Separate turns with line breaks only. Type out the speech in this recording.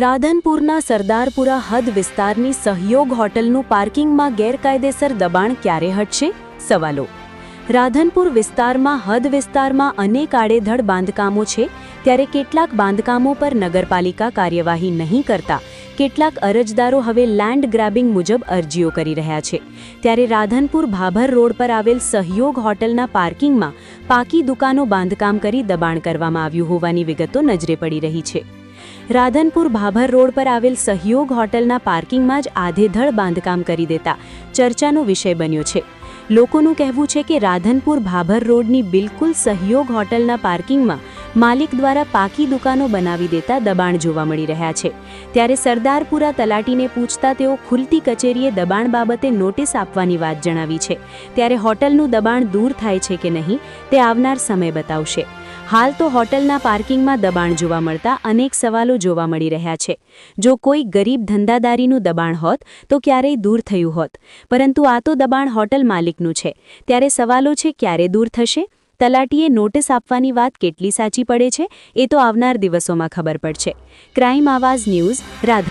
રાધનપુરના સરદારપુરા હદ વિસ્તારની સહયોગ હોટલનું પાર્કિંગમાં ગેરકાયદેસર દબાણ ક્યારે હટશે? સવાલો. રાધનપુર વિસ્તારમાં હદ વિસ્તારમાં અનેક આડેધડ બાંધકામો છે. ત્યારે કેટલાક બાંધકામો પર નગરપાલિકા કાર્યવાહી નહીં કરતા, કેટલાક અરજદારો હવે લેન્ડ ગ્રેબિંગ મુજબ અરજીઓ કરી રહ્યા છે. ત્યારે રાધનપુર ભાભર રોડ પર આવેલ સહયોગ હોટલના પાર્કિંગમાં પાકી દુકાનો બાંધકામ કરી દબાણ કરવામાં આવ્યું હોવાની વિગતો નજરે પડી રહી છે. રાધનપુર ભાભર રોડ પર આવેલ સહયોગ હોટલના પાર્કિંગમાં જ આધેધડ બાંધકામ કરી દેતા ચર્ચાનો વિષય બન્યો છે. લોકોનું કહેવું છે કે રાધનપુર ભાભર રોડની બિલકુલ સહયોગ હોટલના પાર્કિંગમાં માલિક દ્વારા પાકી દુકાનો બનાવી દેતા દબાણ જોવા મળી રહ્યા છે. ત્યારે સરદારપુરા તલાટીને પૂછતા તેઓ ખુલતી કચેરીએ દબાણ બાબતે નોટિસ આપવાની વાત જણાવી છે. ત્યારે હોટલનું દબાણ દૂર થાય છે કે નહીં તે આવનાર સમય બતાવશે. હાલ તો હોટલના પાર્કિંગમાં દબાણ જોવા મળતા અનેક સવાલો જોવા મળી રહ્યા છે. જો કોઈ ગરીબ ધંધાદારીનું દબાણ હોત, તો ક્યારેય દૂર થયું હોત. પરંતુ આ તો દબાણ હોટલ માલિકનું છે. ત્યારે સવાલો છે, ક્યારે દૂર થશે? તલાટીએ નોટિસ આપવાની વાત કેટલી સાચી પડે છે? એ તો આવનાર દિવસોમાં ખબર પડશે. ક્રાઇમ આવાઝ ન્યૂઝ, રાધા